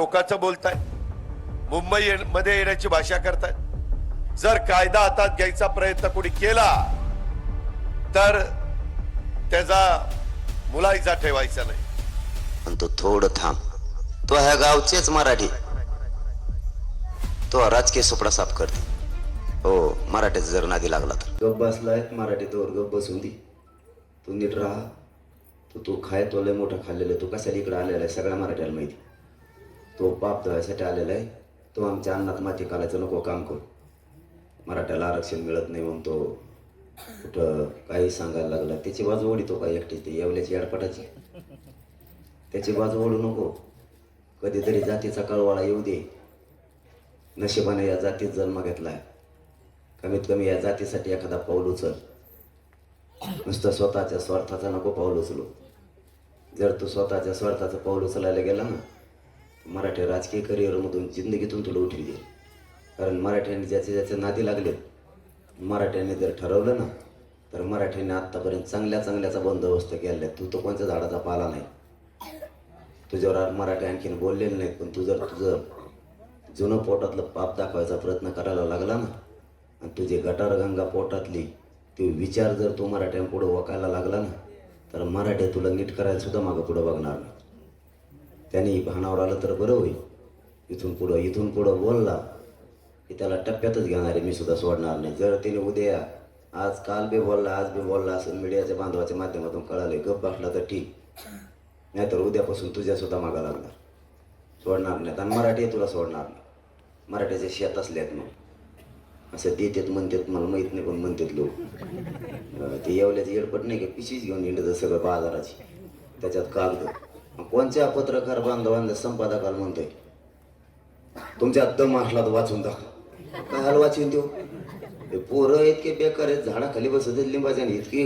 लोकांचं बोलताय. मुंबई मध्ये येण्याची भाषा करताय. जर कायदा हातात घ्यायचा प्रयत्न कोणी केला तर त्याचा मुलायचा ठेवायचा नाही. पण तू थोडं थांब. तो ह्या गावचेच मराठी. तो राजकीय सुपडा साफ करते. हो मराठीच जर नादी लागला तर. गप बसलाय मराठी तोवर गप बसून दी. तू नीट राहा. तू तू खाय तो लय मोठा खाल्लेला. तू कशाला इकडे आलेला आहे? सगळ्या मराठ्याला माहिती. तो पाप धुवायसाठी आलेला आहे. तो आमच्या अन्नात माती कालायचं नको काम करू. मराठ्याला आरक्षण मिळत नाही म्हणून तो कुठं काही सांगायला लागला. त्याची बाजू ओढितो का एकटी ती येवल्याची अडपटाची त्याची बाजू ओढू नको. कधीतरी जातीचा कळवाळा येऊ दे. नशिबाने या जातीत जन्म घेतलाय. कमीत कमी या जातीसाठी एखादा पाऊल उचल. नुसतं स्वतःच्या स्वार्थाचा नको पाऊल उचलू. जर तू स्वतःच्या स्वार्थाचं पाऊल उचलायला गेला ना मराठी राजकीय करिअरमधून जिंदगीतून तुला उठवी दे कारण मराठ्यांनी ज्याचे ज्याचे नादी लागलेत मराठ्यांनी जर ठरवलं ना तर मराठ्यांनी आत्तापर्यंत चांगल्या चांगल्याचा बंदोबस्त केलेला आहे. तू तो कोणत्या झाडाचा पाला नाही. तुझ्यावर मराठी आणखीन बोललेले नाहीत पण तू जर तुझं जुनं पोटातलं पाप दाखवायचा प्रयत्न करायला लागला ना आणि तुझी गटारगंगा पोटातली ते विचार जर तू मराठ्यांपुढं वकायला लागला ना तर मराठी तुला नीट करायला सुद्धा मागं पुढं बघणार नाही. त्यांनी भानावर आलं तर बरं होईल. इथून पुढं इथून पुढं बोलला की त्याला टप्प्यातच घेणार आहे मी सुद्धा सोडणार नाही. जर तिने उद्या आज काल बी बोलला आज बी बोलला असं मीडियाच्या बांधवाच्या माध्यमातून कळालं गप बसला तर ठीक. नाहीतर उद्यापासून तुझ्या सुद्धा मागा लागणार. सोडणार नाहीत आणि मराठी तुला सोडणार नाही. मराठीचे शेत असल्यात मग. असं देतात म्हणतात मला माहीत नाही पण म्हणतात लोक. ते येवल्याचं येडपट नाही का पिशीच घेऊन येणं सगळं बाजाराची. त्याच्यात कागद. कोणत्या पत्रकार बांधवांना संपादकाला म्हणतोय? तुमच्या दम असला वाचून दाखवा. काय वाचून देऊ पोरं इतके बेकार आहेत झाडाखाली बसत लिंबाच्या इतकी